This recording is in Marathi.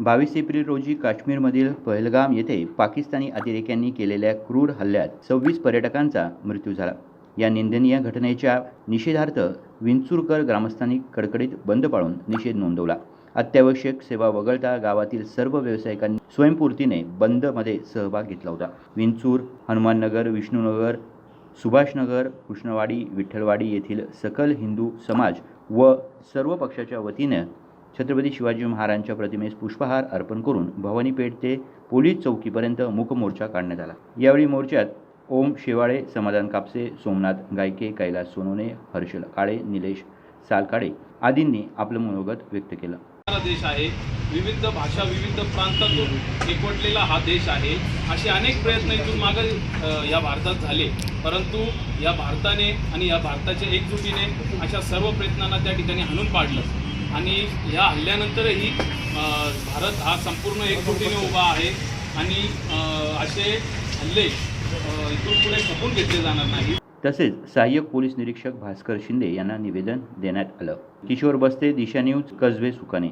बावीस एप्रिल रोजी काश्मीरमधील पहलगाम येथे पाकिस्तानी अतिरेक्यांनी केलेल्या क्रूर हल्ल्यात सव्वीस पर्यटकांचा मृत्यू झाला. या निंदनीय घटनेच्या निषेधार्थ विंचूरकर ग्रामस्थांनी कडकडीत बंद पाळून निषेध नोंदवला. अत्यावश्यक सेवा वगळता गावातील सर्व व्यावसायिकांनी स्वयंपूर्तीने बंदमध्ये सहभाग घेतला होता. विंचूर हनुमाननगर विष्णुनगर सुभाषनगर कृष्णवाडी विठ्ठलवाडी येथील सकल हिंदू समाज व सर्व पक्षाच्या वतीने छत्रपती शिवाजी महाराजांच्या प्रतिमेस पुष्पहार अर्पण करून भवानी पेठ ते पोलीस चौकीपर्यंत मुखमोर्चा काढण्यात आला. यावेळी मोर्चात ओम शेवाळे समाधान कापसे सोमनाथ गायके कैलास सोनोने हर्षल काळे निलेश सालकाळे आदींनी आपलं मनोगत व्यक्त केलं. हा देश आहे. विविध भाषा विविध प्रांतातून एकवटलेला हा देश आहे. असे अनेक प्रयत्न इथून मागे या भारतात झाले. परंतु या भारताने आणि या भारताच्या एकजुटीने अशा सर्व प्रयत्नांना त्या ठिकाणी हाणून पाडलं. आणि या हल्ल्यानंतरही भारत हा संपूर्ण एकजुटीने उभा आहे आणि असे हल्ले इथून पुढे खपून घेतले जाणार नाही. तसेच सहाय्यक पोलीस निरीक्षक भास्कर शिंदे यांना निवेदन देण्यात आलं. किशोर बस्ते दिशा न्यूज कसबे सुकाने